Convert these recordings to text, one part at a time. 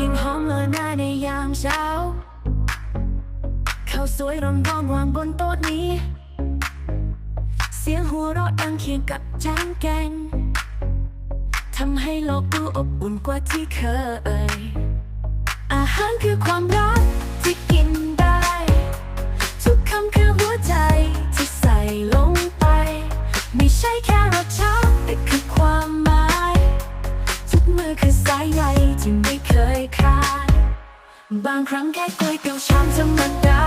ลิ่นหอมเช้าข้าวสวยร้อนร้อนวางบนโต๊ะนี้ เสียงหัวเราะดังเคียงกับจานแกงทำให้โลกดูอบอุ่นกว่าที่เคย อาหารคือความรักที่กินได้ ทุกคำคือหัวใจที่ใส่ลงไป ไม่ใช่แค่รสชาติ บางครั้งแค่ก๋วยเตี๋ยวชามธรรมดา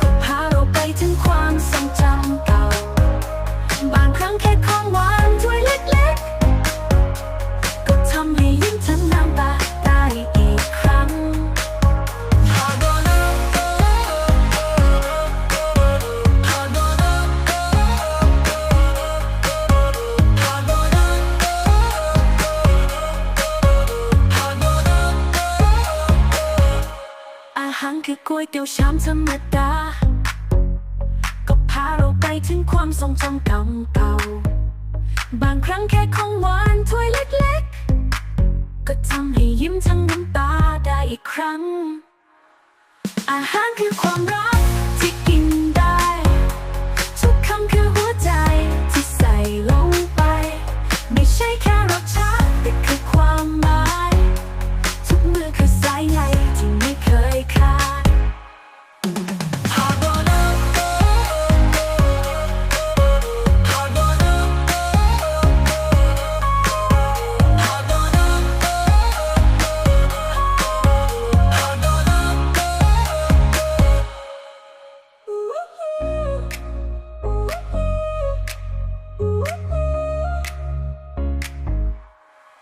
ก็พาเราไปถึงความทรงจำเก่า บางครั้งแค่ของหวาน หารคือก๋วยเตี๋ยวชามธรรมดา ก็พาเราไปถึงความทรงจำเก่าๆบางครั้งแค่ของหวานถ้วยเล็กๆ ก็ทำให้ยิ้มทั้งน้ำตาได้อีกครั้ง อาหารคือความรัก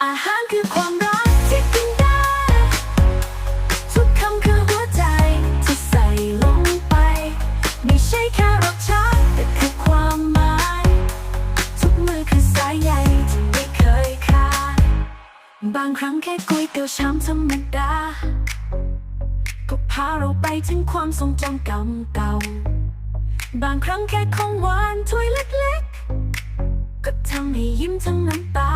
อาหารคือความรักที่กินได้ ทุกคำคือหัวใจที่ใส่ลงไป ไม่ใช่แค่รสชาติแต่คือความหมาย ทุกมือคือสายใยที่ไม่เคยขาด บางครั้งแค่ก๋วยเตี๋ยวชามธรรมดา ก็พาเราไปถึงความทรงจำเก่าๆบางครั้งแค่ของหวานถ้วยเล็กๆ ก็ทำให้ยิ้มทั้งน้ำตา